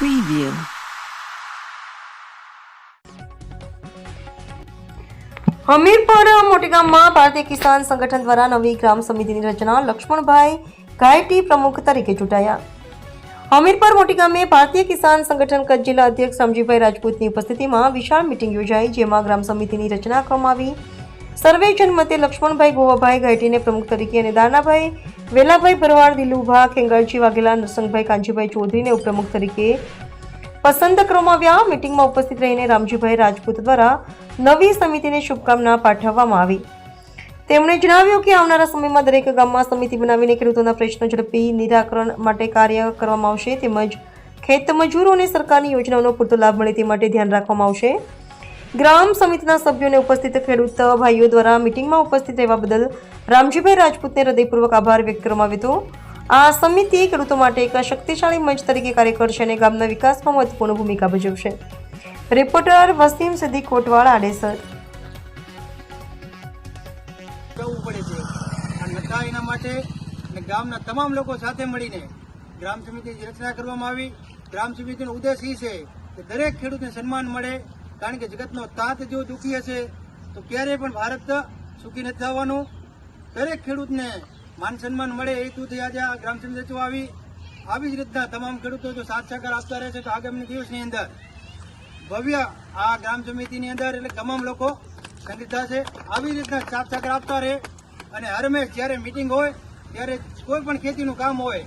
Preview. Hamirpar મોટીગામમાં ભારતીય કિસાન સંગઠન દ્વારા નવી ગ્રામ સમિતિની રચના લક્ષ્મણભાઈ ગાયટી પ્રમુખ તરીકે ચૂંટાયા હમીરપર મોટીગામે ભારતીય કિસાન સંગઠન કચ્છ જિલ્લા અધ્યક્ષ સમજીભાઈ રાજપૂતની ઉપસ્થિતિમાં વિશાળ મિટિંગ યોજાઈ, જેમાં ગ્રામ સમિતિની રચના કરવામાં આવી સર્વે જનમતે લક્ષ્મણભાઈ ગોવાભાઈ ગાયટીને પ્રમુખ તરીકે અને દાનાભાઈ વેલાભાઈ ભરવાડ, દિલુભા ખેંગારજી વાઘેલા, નરસંગભાઈ કાંજીભાઈ ચૌધરીને ઉપપ્રમુખ તરીકે પસંદ કરવામાં આવ્યા. મિટિંગમાં ઉપસ્થિત રહીને રામજીભાઈ રાજપૂત દ્વારા નવી સમિતિને શુભકામના પાઠવવામાં આવી. તેમણે જણાવ્યું કે આવનારા સમયમાં દરેક ગામમાં સમિતિ બનાવીને ખેડૂતોના પ્રશ્નો ઝડપી નિરાકરણ માટે કાર્ય કરવામાં આવશે. તેમજ ખેત મજૂરોને સરકારની યોજનાઓનો પૂરતો લાભ મળે તે માટે ધ્યાન રાખવામાં આવશે. ગ્રામ સમિતિના સભ્યોને ઉપસ્થિત ખેડૂત ભાઈઓ દ્વારા મિટિંગમાં ઉપસ્થિત રહેવા બદલ રામજીભાઈ રાજપૂતને હૃદયપૂર્વક આભાર વ્યક્ત કરવામાં આવ્યો હતો. આ સમિતિ ખેડૂતો માટે એક શક્તિશાળી મંચ તરીકે કાર્ય કરશે અને ગામના વિકાસમાં મહત્વપૂર્ણ ભૂમિકા ભજવશે. રિપોર્ટર વસીમ સિદ્દીક કોટવાળ, આડેસર. એના માટે ગામના તમામ લોકો સાથે મળીને ગ્રામ સમિતિની રચના કરવામાં આવી. ગ્રામ સમિતિનો ઉદ્દેશ એ છે કે દરેક ખેડૂતને સન્માન મળે કારણ કે જગતનો તાત જો દુઃખી હશે, તો ક્યારેય પણ ભારત સુખી નથી થવાનું. દરેક ખેડૂતને માન સન્માન મળે એ હેતુથી આજે આ ગ્રામ સમિતિ આવી. આવી જ રીતના તમામ ખેડૂતો જો સાથ સહકાર આપતા રહેશે તો આગામી દિવસની અંદર ભવ્ય આ ગ્રામ સમિતિની અંદર એટલે તમામ લોકો સંગઠિત થશે. આવી રીતના સાથ સહકાર આપતા રહે અને હરમેશ જ્યારે મિટિંગ હોય, ત્યારે કોઈ પણ ખેતીનું કામ હોય,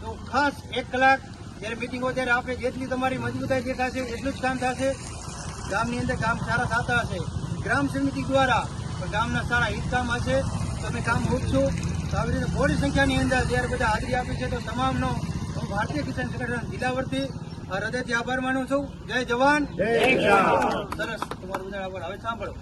તો ખાસ એક કલાક જ્યારે મિટિંગ હોય, ત્યારે આપણે જેટલી તમારી મજબૂતાઈ દેખાશે એટલું જ કામ થશે. ગામની અંદર કામ સારા થતા હશે. ગ્રામ સમિતિ દ્વારા ગામના સારા હિત કામ હશે. તો અમે કામ મૂકશું તો આવી રીતે મોટી સંખ્યાની અંદર જ્યારે બધા હાજરી આપી છે તો તમામનો હું ભારતીય કિસાન સંગઠન જિલ્લા વતી હૃદયથી આભાર માનું છું. જય જવાન. સરસ. તમારું બધા આભાર હવે સાંભળો.